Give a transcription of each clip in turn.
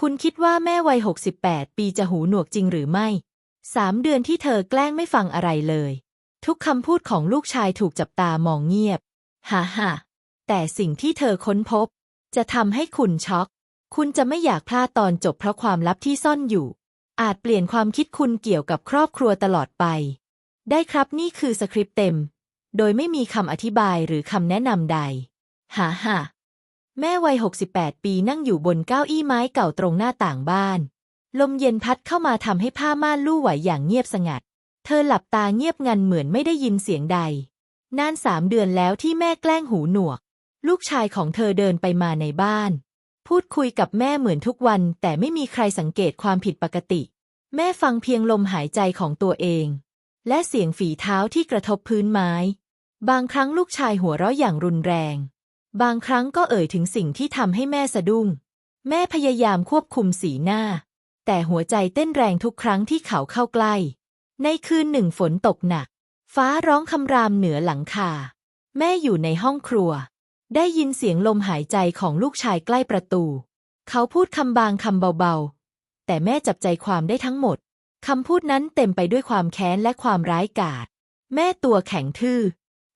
คุณคิดว่าแม่วัย 68 ปีจะหูหนวกจริงหรือไม่สามเดือนที่เธอแกล้งไม่ฟังอะไรเลย ทุกคำพูดของลูกชายถูกจับตามองเงียบฮ่าฮ่าแต่สิ่งที่เธอค้นพบ จะทำให้คุณช็อก คุณจะไม่อยากพลาดตอนจบเพราะความลับที่ซ่อนอยู่ อาจเปลี่ยนความคิดคุณเกี่ยวกับครอบครัวตลอดไป ได้ครับนี่คือสคริปต์เต็ม โดยไม่มีคำอธิบายหรือคำแนะนำใดฮ่าฮ่า แม่วัย 68 ปีนั่งอยู่บนเก้าอี้ไม้เก่าตรงหน้าต่างบ้าน ลมเย็นพัดเข้ามาทำให้ผ้าม่านลู่ไหวอย่างเงียบสงัด เธอหลับตาเงียบงันเหมือนไม่ได้ยินเสียงใด นานสามเดือนแล้วที่แม่แกล้งหูหนวก ลูกชายของเธอเดินไปมาในบ้าน พูดคุยกับแม่เหมือนทุกวัน แต่ไม่มีใครสังเกตความผิดปกติ แม่ฟังเพียงลมหายใจของตัวเอง และเสียงฝีเท้าที่กระทบพื้นไม้ บางครั้งลูกชายหัวเราะอย่างรุนแรง บางครั้งก็เอ่ยถึงสิ่งที่ทำให้แม่สะดุ้ง แม่พยายามควบคุมสีหน้า แต่หัวใจเต้นแรงทุกครั้งที่เขาเข้าใกล้ ในคืนหนึ่งฝนตกหนัก ฟ้าร้องคำรามเหนือหลังคา แม่อยู่ในห้องครัว ได้ยินเสียงลมหายใจของลูกชายใกล้ประตู เขาพูดคำบางคำเบาๆ แต่แม่จับใจความได้ทั้งหมดคำพูดนั้นเต็มไปด้วยความแค้นและความร้ายกาจ แม่ตัวแข็งทื่อ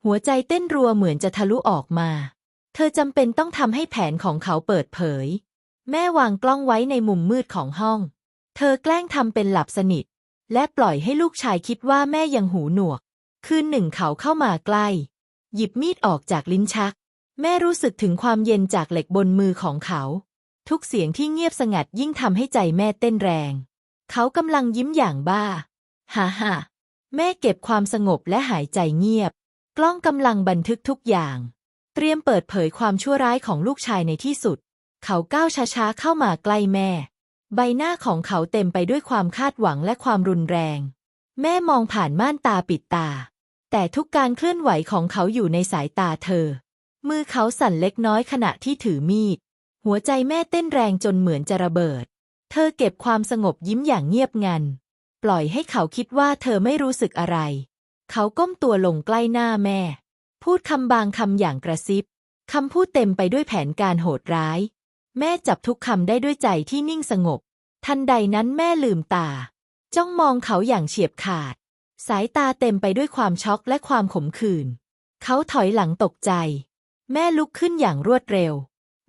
หัวใจเต้นรัวเหมือนจะทะลุออกมา ธอจำเป็นต้องทำให้แผนของเขาเปิดเผย แม่วางกล้องไว้ในมุมมืดของห้อง เธอแกล้งทำเป็นหลับสนิท และปล่อยให้ลูกชายคิดว่าแม่ยังหูหนวก คืนหนึ่งเขาเข้ามาใกล้ หยิบมีดออกจากลิ้นชัก แม่รู้สึกถึงความเย็นจากเหล็กบนมือของเขา ทุกเสียงที่เงียบสงัดยิ่งทำให้ใจแม่เต้นแรง เขากำลังยิ้มอย่างบ้า ฮ่าฮ่าแม่เก็บความสงบและหายใจเงียบ กล้องกำลังบันทึกทุกอย่าง เตรียมเปิดเผยความชั่วร้ายของลูกชายในที่สุด เขาก้าวช้าๆเข้ามาใกล้แม่ ใบหน้าของเขาเต็มไปด้วยความคาดหวังและความรุนแรง แม่มองผ่านม่านตาปิดตา แต่ทุกการเคลื่อนไหวของเขาอยู่ในสายตาเธอ มือเขาสั่นเล็กน้อยขณะที่ถือมีด หัวใจแม่เต้นแรงจนเหมือนจะระเบิด เธอเก็บความสงบยิ้มอย่างเงียบงัน ปล่อยให้เขาคิดว่าเธอไม่รู้สึกอะไร เขาก้มตัวลงใกล้หน้าแม่ พูดคำบางคำอย่างกระซิบ คำพูดเต็มไปด้วยแผนการโหดร้าย แม่จับทุกคำได้ด้วยใจที่นิ่งสงบ ทันใดนั้นแม่ลืมตา จ้องมองเขาอย่างเฉียบขาด สายตาเต็มไปด้วยความช็อกและความขมขื่น เขาถอยหลังตกใจ แม่ลุกขึ้นอย่างรวดเร็ว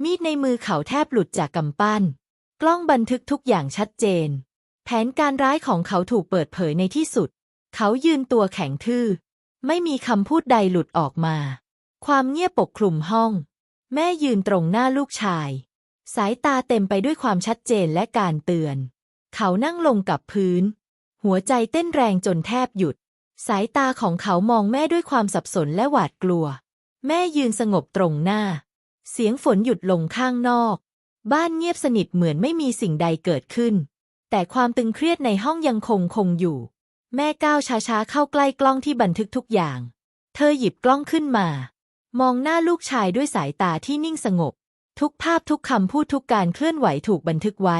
มีดในมือเขาแทบหลุดจากกำปั้น กล้องบันทึกทุกอย่างชัดเจน แผนการร้ายของเขาถูกเปิดเผยในที่สุด เขายืนตัวแข็งทื่อ ไม่มีคำพูดใดหลุดออกมา ความเงียบปกคลุมห้อง แม่ยืนตรงหน้าลูกชาย สายตาเต็มไปด้วยความชัดเจนและการเตือน เขานั่งลงกับพื้น หัวใจเต้นแรงจนแทบหยุด สายตาของเขามองแม่ด้วยความสับสนและหวาดกลัว แม่ยืนสงบตรงหน้า เสียงฝนหยุดลงข้างนอก บ้านเงียบสนิทเหมือนไม่มีสิ่งใดเกิดขึ้น แต่ความตึงเครียดในห้องยังคงคงอยู่ แม่ก้าวช้าๆเข้าใกล้กล้องที่บันทึกทุกอย่าง เธอหยิบกล้องขึ้นมา มองหน้าลูกชายด้วยสายตาที่นิ่งสงบ ทุกภาพทุกคำพูดทุกการเคลื่อนไหวถูกบันทึกไว้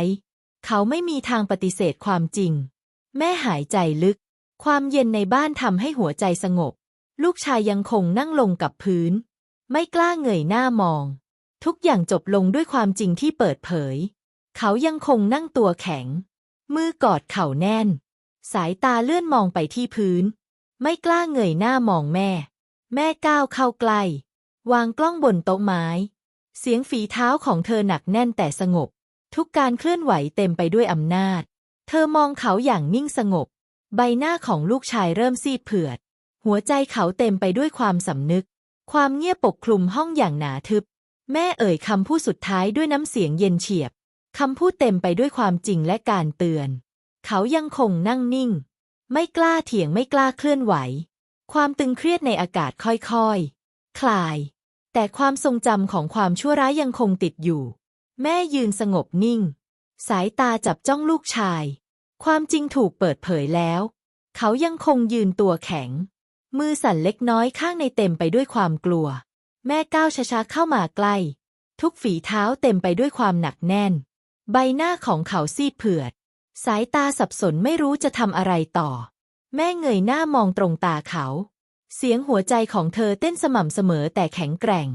เขาไม่มีทางปฏิเสธความจริง แม่หายใจลึก ความเย็นในบ้านทำให้หัวใจสงบ ลูกชายยังคงนั่งลงกับพื้น ไม่กล้าเงยหน้ามอง ทุกอย่างจบลงด้วยความจริงที่เปิดเผย เขายังคงนั่งตัวแข็ง มือกอดเข่าแน่น สายตาเลื่อนมองไปที่พื้น ไม่กล้าเงยหน้ามองแม่ แม่ก้าวเข้าใกล้ วางกล้องบนโต๊ะไม้ เสียงฝีเท้าของเธอหนักแน่นแต่สงบ ทุกการเคลื่อนไหวเต็มไปด้วยอำนาจ เธอมองเขาอย่างนิ่งสงบ ใบหน้าของลูกชายเริ่มซีดเผือด หัวใจเขาเต็มไปด้วยความสำนึก ความเงียบปกคลุมห้องอย่างหนาทึบ แม่เอ่ยคำพูดสุดท้ายด้วยน้ำเสียงเย็นเฉียบคำพูดเต็มไปด้วยความจริงและการเตือน เขายังคงนั่งนิ่ง ไม่กล้าเถียงไม่กล้าเคลื่อนไหว ความตึงเครียดในอากาศค่อยๆ คลาย แต่ความทรงจำของความชั่วร้ายยังคงติดอยู่ แม่ยืนสงบนิ่ง สายตาจับจ้องลูกชาย ความจริงถูกเปิดเผยแล้ว เขายังคงยืนตัวแข็ง มือสั่นเล็กน้อยข้างในเต็มไปด้วยความกลัว แม่ก้าวช้าๆเข้ามาใกล้ ทุกฝีเท้าเต็มไปด้วยความหนักแน่น ใบหน้าของเขาซีดเผือด สายตาสับสนไม่รู้จะทำอะไรต่อ แม่เงยหน้ามองตรงตาเขา เสียงหัวใจของเธอเต้นสม่ำเสมอแต่แข็งแกร่ง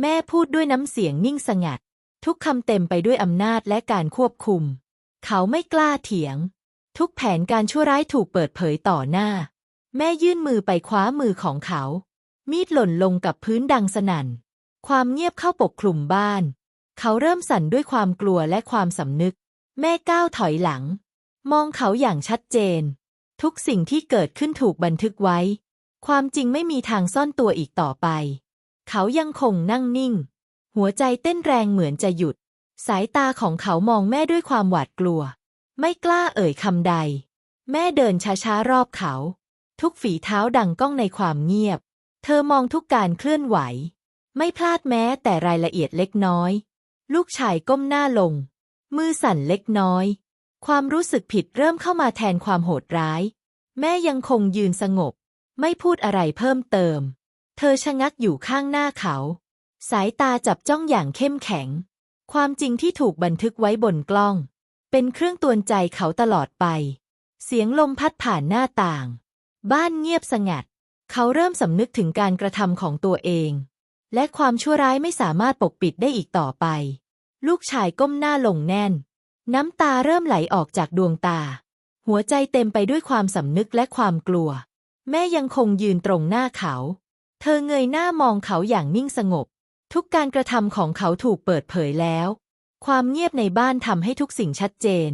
แม่พูดด้วยน้ำเสียงนิ่งสงัด ทุกคำเต็มไปด้วยอำนาจและการควบคุม เขาไม่กล้าเถียง ทุกแผนการชั่วร้ายถูกเปิดเผยต่อหน้า แม่ยื่นมือไปคว้ามือของเขา มีดหล่นลงกับพื้นดังสนั่น ความเงียบเข้าปกคลุมบ้าน เขาเริ่มสั่นด้วยความกลัวและความสำนึก แม่ก้าวถอยหลัง มองเขาอย่างชัดเจน ทุกสิ่งที่เกิดขึ้นถูกบันทึกไว้ ความจริงไม่มีทางซ่อนตัวอีกต่อไป เขายังคงนั่งนิ่ง หัวใจเต้นแรงเหมือนจะหยุด สายตาของเขามองแม่ด้วยความหวาดกลัว ไม่กล้าเอ่ยคำใด แม่เดินช้าๆรอบเขา ทุกฝีเท้าดังก้องในความเงียบ เธอมองทุกการเคลื่อนไหว ไม่พลาดแม้แต่รายละเอียดเล็กน้อย ลูกชายก้มหน้าลง มือสั่นเล็กน้อย ความรู้สึกผิดเริ่มเข้ามาแทนความโหดร้าย แม่ยังคงยืนสงบ ไม่พูดอะไรเพิ่มเติม เธอชะงักอยู่ข้างหน้าเขา สายตาจับจ้องอย่างเข้มแข็ง ความจริงที่ถูกบันทึกไว้บนกล้อง เป็นเครื่องตวนใจเขาตลอดไป เสียงลมพัดผ่านหน้าต่าง บ้านเงียบสงัด เขาเริ่มสำนึกถึงการกระทำของตัวเอง และความชั่วร้ายไม่สามารถปกปิดได้อีกต่อไป ลูกชายก้มหน้าลงแน่น น้ำตาเริ่มไหลออกจากดวงตา หัวใจเต็มไปด้วยความสำนึกและความกลัว แม่ยังคงยืนตรงหน้าเขา เธอเงยหน้ามองเขาอย่างนิ่งสงบ ทุกการกระทำของเขาถูกเปิดเผยแล้ว ความเงียบในบ้านทำให้ทุกสิ่งชัดเจน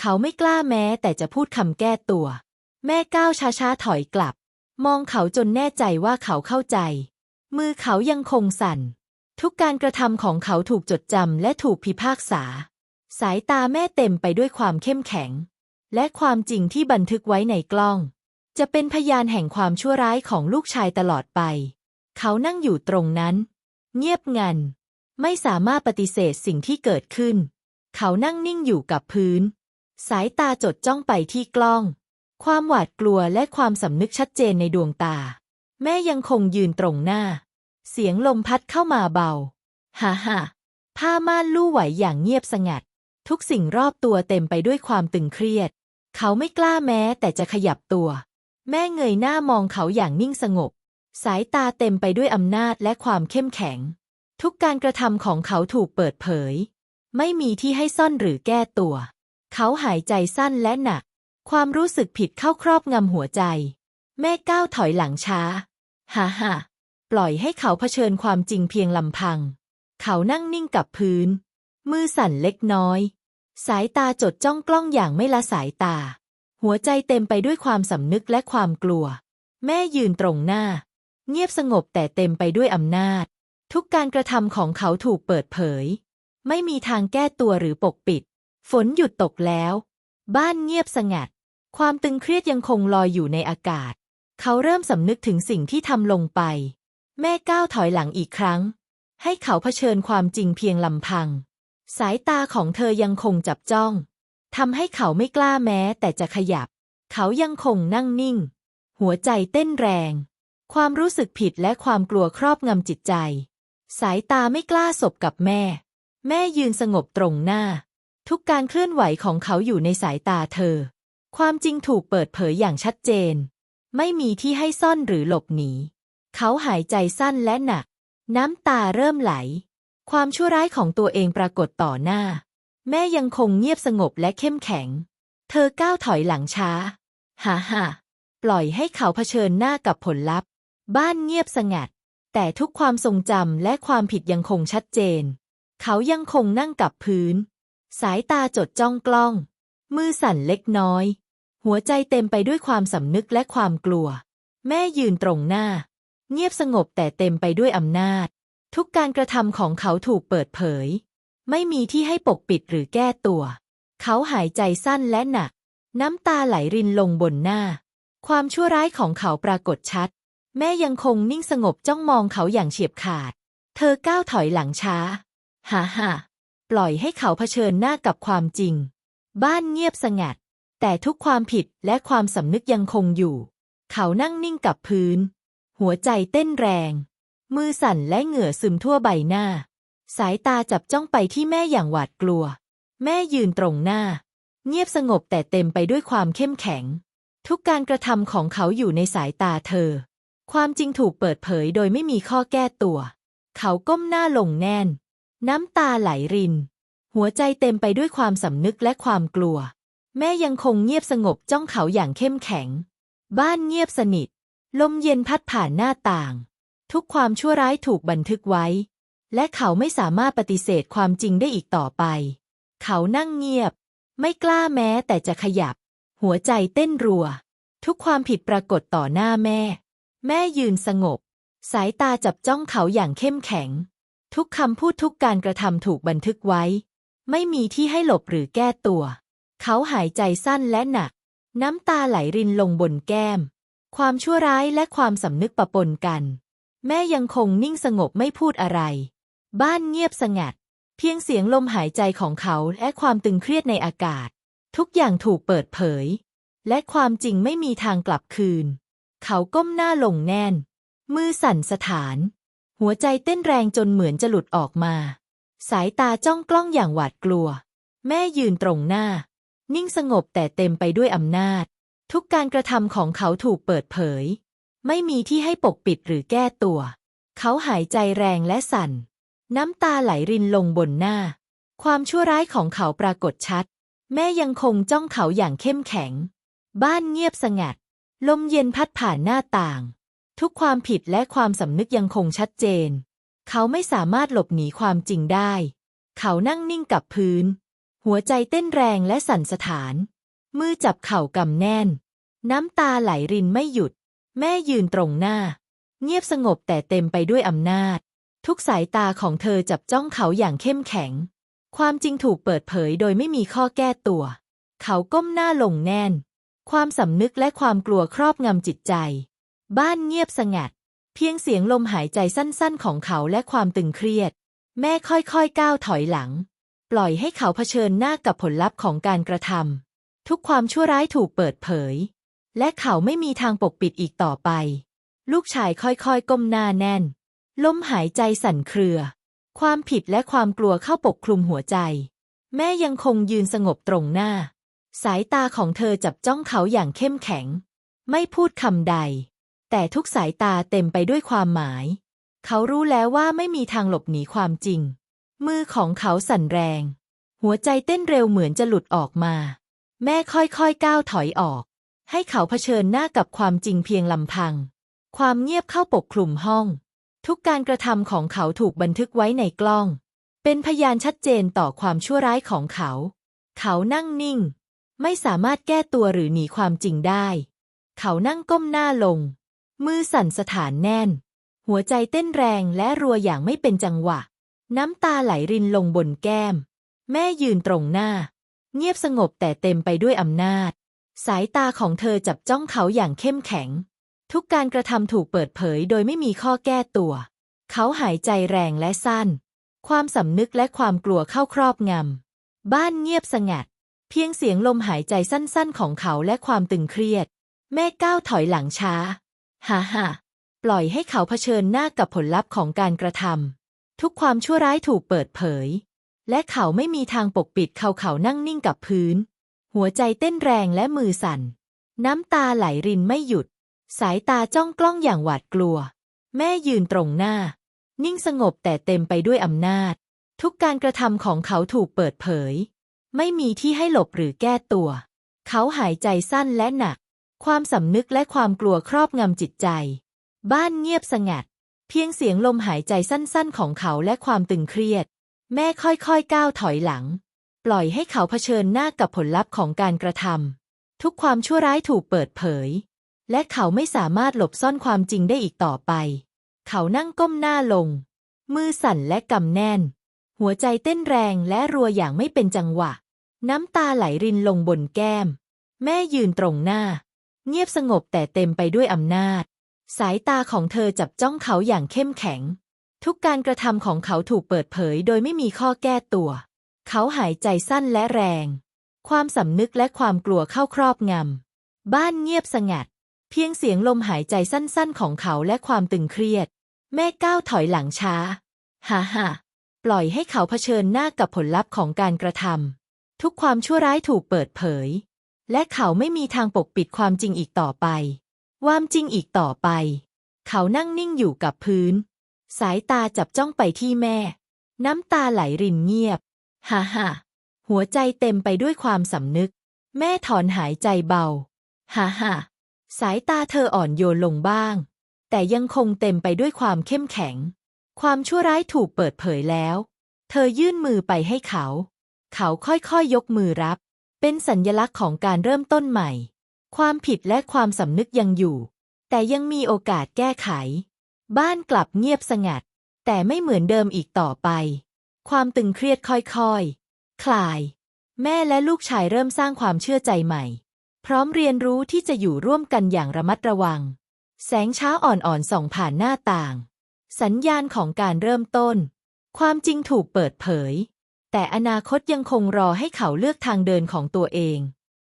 เขาไม่กล้าแม้แต่จะพูดคำแก้ตัว แม่ก้าวช้าๆถอยกลับ มองเขาจนแน่ใจว่าเขาเข้าใจ มือเขายังคงสั่น ทุกการกระทำของเขาถูกจดจำและถูกพิพากษา สายตาแม่เต็มไปด้วยความเข้มแข็ง และความจริงที่บันทึกไว้ในกล้อง จะเป็นพยานแห่งความชั่วร้ายของลูกชายตลอดไป เขานั่งอยู่ตรงนั้น เงียบงัน ไม่สามารถปฏิเสธสิ่งที่เกิดขึ้น เขานั่งนิ่งอยู่กับพื้น สายตาจดจ้องไปที่กล้อง ความหวาดกลัวและความสำนึกชัดเจนในดวงตา แม่ยังคงยืนตรงหน้า เสียงลมพัดเข้ามาเบา ฮ่าฮ่าผ้าม่านลู่ไหวอย่างเงียบสงัด ทุกสิ่งรอบตัวเต็มไปด้วยความตึงเครียด เขาไม่กล้าแม้แต่จะขยับตัว แม่เงยหน้ามองเขาอย่างนิ่งสงบ สายตาเต็มไปด้วยอำนาจและความเข้มแข็ง ทุกการกระทำของเขาถูกเปิดเผย ไม่มีที่ให้ซ่อนหรือแก้ตัว เขาหายใจสั้นและหนัก ความรู้สึกผิดเข้าครอบงำหัวใจ แม่ก้าวถอยหลังช้า ฮ่าฮ่า ปล่อยให้เขาเผชิญความจริงเพียงลำพัง เขานั่งนิ่งกับพื้น มือสั่นเล็กน้อย สายตาจดจ้องกล้องอย่างไม่ละสายตา หัวใจเต็มไปด้วยความสำนึกและความกลัว แม่ยืนตรงหน้า เงียบสงบแต่เต็มไปด้วยอำนาจ ทุกการกระทำของเขาถูกเปิดเผย ไม่มีทางแก้ตัวหรือปกปิด ฝนหยุดตกแล้ว บ้านเงียบสงัด ความตึงเครียดยังคงลอยอยู่ในอากาศ เขาเริ่มสำนึกถึงสิ่งที่ทำลงไป แม่ก้าวถอยหลังอีกครั้ง ให้เขาเผชิญความจริงเพียงลำพัง สายตาของเธอยังคงจับจ้องทำให้เขาไม่กล้าแม้แต่จะขยับ เขายังคงนั่งนิ่ง หัวใจเต้นแรง ความรู้สึกผิดและความกลัวครอบงำจิตใจ สายตาไม่กล้าสบกับแม่ แม่ยืนสงบตรงหน้า ทุกการเคลื่อนไหวของเขาอยู่ในสายตาเธอ ความจริงถูกเปิดเผยอย่างชัดเจน ไม่มีที่ให้ซ่อนหรือหลบหนี เขาหายใจสั้นและหนัก น้ำตาเริ่มไหล ความชั่วร้ายของตัวเองปรากฏต่อหน้า แม่ยังคงเงียบสงบและเข้มแข็ง เธอก้าวถอยหลังช้า ฮ่าฮ่าปล่อยให้เขาเผชิญหน้ากับผลลัพธ์ บ้านเงียบสงัด แต่ทุกความทรงจำและความผิดยังคงชัดเจน เขายังคงนั่งกับพื้น สายตาจดจ้องกล้อง มือสั่นเล็กน้อย หัวใจเต็มไปด้วยความสำนึกและความกลัว แม่ยืนตรงหน้า เงียบสงบแต่เต็มไปด้วยอำนาจ ทุกการกระทำของเขาถูกเปิดเผย ไม่มีที่ให้ปกปิดหรือแก้ตัว เขาหายใจสั้นและหนัก น้ำตาไหลรินลงบนหน้า ความชั่วร้ายของเขาปรากฏชัด แม่ยังคงนิ่งสงบจ้องมองเขาอย่างเฉียบขาด เธอก้าวถอยหลังช้าฮ่าฮ่าปล่อยให้เขาเผชิญหน้ากับความจริง บ้านเงียบสงัด แต่ทุกความผิดและความสำนึกยังคงอยู่ เขานั่งนิ่งกับพื้น หัวใจเต้นแรง มือสั่นและเหงื่อซึมทั่วใบหน้า สายตาจับจ้องไปที่แม่อย่างหวาดกลัว แม่ยืนตรงหน้า เงียบสงบแต่เต็มไปด้วยความเข้มแข็ง ทุกการกระทำของเขาอยู่ในสายตาเธอ ความจริงถูกเปิดเผยโดยไม่มีข้อแก้ตัว เขาก้มหน้าลงแน่น น้ำตาไหลริน หัวใจเต็มไปด้วยความสำนึกและความกลัว แม่ยังคงเงียบสงบจ้องเขาอย่างเข้มแข็ง บ้านเงียบสนิท ลมเย็นพัดผ่านหน้าต่าง ทุกความชั่วร้ายถูกบันทึกไว้ และเขาไม่สามารถปฏิเสธความจริงได้อีกต่อไป เขานั่งเงียบ ไม่กล้าแม้แต่จะขยับ หัวใจเต้นรัว ทุกความผิดปรากฏต่อหน้าแม่ แม่ยืนสงบ สายตาจับจ้องเขาอย่างเข้มแข็ง ทุกคำพูดทุกการกระทำถูกบันทึกไว้ ไม่มีที่ให้หลบหรือแก้ตัว เขาหายใจสั้นและหนัก น้ำตาไหลรินลงบนแก้ม ความชั่วร้ายและความสำนึกปะปนกัน แม่ยังคงนิ่งสงบไม่พูดอะไร บ้านเงียบสงัด เพียงเสียงลมหายใจของเขาและความตึงเครียดในอากาศ ทุกอย่างถูกเปิดเผย และความจริงไม่มีทางกลับคืน เขาก้มหน้าลงแน่น มือสั่นสถาน หัวใจเต้นแรงจนเหมือนจะหลุดออกมา สายตาจ้องกล้องอย่างหวาดกลัว แม่ยืนตรงหน้า นิ่งสงบแต่เต็มไปด้วยอำนาจ ทุกการกระทำของเขาถูกเปิดเผย ไม่มีที่ให้ปกปิดหรือแก้ตัว เขาหายใจแรงและสั่น น้ำตาไหลรินลงบนหน้า ความชั่วร้ายของเขาปรากฏชัด แม่ยังคงจ้องเขาอย่างเข้มแข็ง บ้านเงียบสงัด ลมเย็นพัดผ่านหน้าต่าง ทุกความผิดและความสำนึกยังคงชัดเจน เขาไม่สามารถหลบหนีความจริงได้ เขานั่งนิ่งกับพื้น หัวใจเต้นแรงและสั่นสถาน มือจับเข่ากำแน่น น้ำตาไหลรินไม่หยุด แม่ยืนตรงหน้า เงียบสงบแต่เต็มไปด้วยอำนาจ ทุกสายตาของเธอจับจ้องเขาอย่างเข้มแข็ง ความจริงถูกเปิดเผยโดยไม่มีข้อแก้ตัว เขาก้มหน้าลงแน่น ความสำนึกและความกลัวครอบงำจิตใจ บ้านเงียบสงัด เพียงเสียงลมหายใจสั้นๆ ของเขาและความตึงเครียด แม่ค่อยๆก้าวถอยหลัง ปล่อยให้เขาเผชิญหน้ากับผลลัพธ์ของการกระทำ ทุกความชั่วร้ายถูกเปิดเผย และเขาไม่มีทางปกปิดอีกต่อไป ลูกชายค่อยๆ ก้มหน้าแน่น ลมหายใจสั่นเครือ ความผิดและความกลัวเข้าปกคลุมหัวใจ แม่ยังคงยืนสงบตรงหน้า สายตาของเธอจับจ้องเขาอย่างเข้มแข็ง ไม่พูดคำใด แต่ทุกสายตาเต็มไปด้วยความหมาย เขารู้แล้วว่าไม่มีทางหลบหนีความจริง มือของเขาสั่นแรง หัวใจเต้นเร็วเหมือนจะหลุดออกมา แม่ค่อยๆก้าวถอยออก ให้เขาเผชิญหน้ากับความจริงเพียงลำพัง ความเงียบเข้าปกคลุมห้อง ทุกการกระทำของเขาถูกบันทึกไว้ในกล้อง เป็นพยานชัดเจนต่อความชั่วร้ายของเขา เขานั่งนิ่ง ไม่สามารถแก้ตัวหรือหนีความจริงได้ เขานั่งก้มหน้าลง มือสั่นสถานแน่น หัวใจเต้นแรงและรัวอย่างไม่เป็นจังหวะ น้ำตาไหลรินลงบนแก้ม แม่ยืนตรงหน้า เงียบสงบแต่เต็มไปด้วยอำนาจ สายตาของเธอจับจ้องเขาอย่างเข้มแข็ง ทุกการกระทำถูกเปิดเผยโดยไม่มีข้อแก้ตัว เขาหายใจแรงและสั้น ความสำนึกและความกลัวเข้าครอบงำ บ้านเงียบสงัด เพียงเสียงลมหายใจสั้นๆ ของเขาและความตึงเครียด แม่ก้าวถอยหลังช้า ฮ่าฮ่าปล่อยให้เขาเผชิญหน้ากับผลลัพธ์ของการกระทำทุกความชั่วร้ายถูกเปิดเผย และเขาไม่มีทางปกปิดเขาเขานั่งนิ่งกับพื้น หัวใจเต้นแรงและมือสั่น น้ำตาไหลรินไม่หยุด สายตาจ้องกล้องอย่างหวาดกลัว แม่ยืนตรงหน้า นิ่งสงบแต่เต็มไปด้วยอำนาจ ทุกการกระทำของเขาถูกเปิดเผย ไม่มีที่ให้หลบหรือแก้ตัว เขาหายใจสั้นและหนัก ความสำนึกและความกลัวครอบงำจิตใจ บ้านเงียบสงัด เพียงเสียงลมหายใจสั้นๆ ของเขาและความตึงเครียด แม่ค่อยๆก้าวถอยหลัง ปล่อยให้เขาเผชิญหน้ากับผลลัพธ์ของการกระทำทุกความชั่วร้ายถูกเปิดเผย และเขาไม่สามารถหลบซ่อนความจริงได้อีกต่อไป เขานั่งก้มหน้าลง มือสั่นและกำแน่น หัวใจเต้นแรงและรัวอย่างไม่เป็นจังหวะ น้ำตาไหลรินลงบนแก้ม แม่ยืนตรงหน้า เงียบสงบแต่เต็มไปด้วยอำนาจ สายตาของเธอจับจ้องเขาอย่างเข้มแข็ง ทุกการกระทำของเขาถูกเปิดเผยโดยไม่มีข้อแก้ตัว เขาหายใจสั้นและแรง ความสำนึกและความกลัวเข้าครอบงำ บ้านเงียบสงัด เพียงเสียงลมหายใจสั้นๆ ของเขาและความตึงเครียด แม่ก้าวถอยหลังช้า ฮ่าฮ่าปล่อยให้เขาเผชิญหน้ากับผลลัพธ์ของการกระทำทุกความชั่วร้ายถูกเปิดเผย และเขาไม่มีทางปกปิดความจริงอีกต่อไป ความจริงอีกต่อไป เขานั่งนิ่งอยู่กับพื้น สายตาจับจ้องไปที่แม่ น้ำตาไหลรินเงียบ ฮ่าฮ่าหัวใจเต็มไปด้วยความสำนึก แม่ถอนหายใจเบา ฮ่าฮ่าสายตาเธออ่อนโยนลงบ้าง แต่ยังคงเต็มไปด้วยความเข้มแข็ง ความชั่วร้ายถูกเปิดเผยแล้ว เธอยื่นมือไปให้เขา เขาค่อยๆยยกมือรับ เป็นสัญญลักษณ์ของการเริ่มต้นใหม่ ความผิดและความสำนึกยังอยู่ แต่ยังมีโอกาสแก้ไข บ้านกลับเงียบสงัด แต่ไม่เหมือนเดิมอีกต่อไป ความตึงเครียดค่อยๆคลาย แม่และลูกชายเริ่มสร้างความเชื่อใจใหม่ พร้อมเรียนรู้ที่จะอยู่ร่วมกันอย่างระมัดระวัง แสงเช้าอ่อนๆส่องผ่านหน้าต่าง สัญญาณของการเริ่มต้น ความจริงถูกเปิดเผย แต่อนาคตยังคงรอให้เขาเลือกทางเดินของตัวเอง